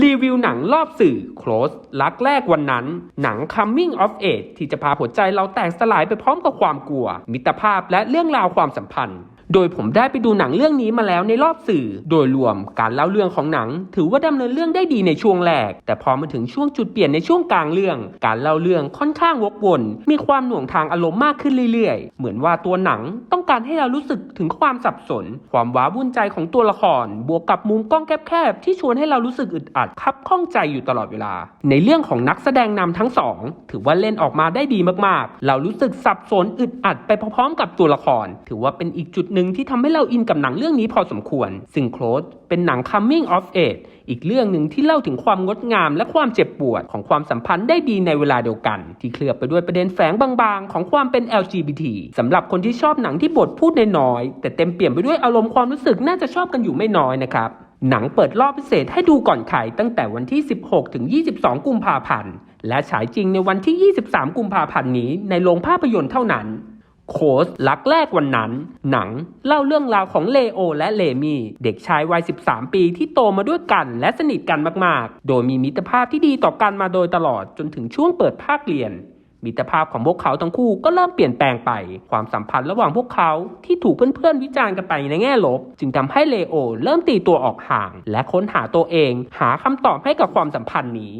รีวิวหนังรอบสื่อ Close รักแรกวันนั้น หนัง Coming of Age ที่จะพาหัวใจเราแตกสลายไปพร้อมกับความกลัว มิตรภาพและเรื่องราวความสัมพันธ์ โดยผมได้ไปดูหนังเรื่องนี้มาแล้วในรอบสื่อ โดยรวมการเล่าเรื่องของหนัง ถือว่าดำเนินเรื่องได้ดีในช่วงแรก แต่พอมาถึงช่วงจุดเปลี่ยนในช่วงกลางเรื่อง การเล่าเรื่องค่อนข้างวกวน มีความหน่วงทางอารมณ์มากขึ้นเรื่อยๆ เหมือนว่าตัวหนังต้อง การให้เรารู้สึกถึงความสับสน ความว้าวุ่นใจของตัวละคร บวกกับมุมกล้องแคบๆที่ชวนให้เรารู้สึกอึดอัดคับข้องใจอยู่ตลอดเวลา ในเรื่องของนักแสดงนำทั้งสอง ถือว่าเล่นออกมาได้ดีมากๆ เรารู้สึกสับสนอึดอัดไปพร้อมๆกับตัวละคร ถือว่าเป็นอีกจุดหนึ่งที่ทำให้เราอินกับหนังเรื่องนี้พอสมควร ซึ่งโคลสเป็นหนัง coming of age อีกเรื่องหนึ่งที่เล่าถึงความงดงามและความเจ็บปวดของความสัมพันธ์ได้ดีในเวลาเดียวกัน ที่เคลือบไปด้วยประเด็นแฝงบางๆ ของความเป็น LGBT สำหรับคนที่ชอบหนังที่บทพูดน้อยๆแต่เต็มเปี่ยมไปด้วยอารมณ์ความรู้สึกน่าจะชอบกันอยู่ไม่น้อยนะครับหนังเปิดรอบพิเศษให้ดูก่อนใครตั้งแต่วันที่ 16 ถึง 22 กุมภาพันธ์ และฉายจริงในวันที่ 23 กุมภาพันธ์นี้ในโรงภาพยนตร์เท่านั้น โคสรักแรกวันนั้น หนังเล่าเรื่องราวของเลโอและเลมี่เด็กชายวัย 13 ปีที่โตมาด้วยกันและสนิทกันมากๆ โดยมีมิตรภาพที่ดีต่อกันมาโดยตลอดจนถึงช่วงเปิดภาคเรียน มิตรภาพของพวกเขาทั้งคู่ก็เริ่มเปลี่ยนแปลงไป ความสัมพันธ์ระหว่างพวกเขาที่ถูกเพื่อนๆวิจารณ์กันไปในแง่ลบ จึงทำให้เลโอเริ่มตีตัวออกห่าง และค้นหาตัวเอง หาคำตอบให้กับความสัมพันธ์นี้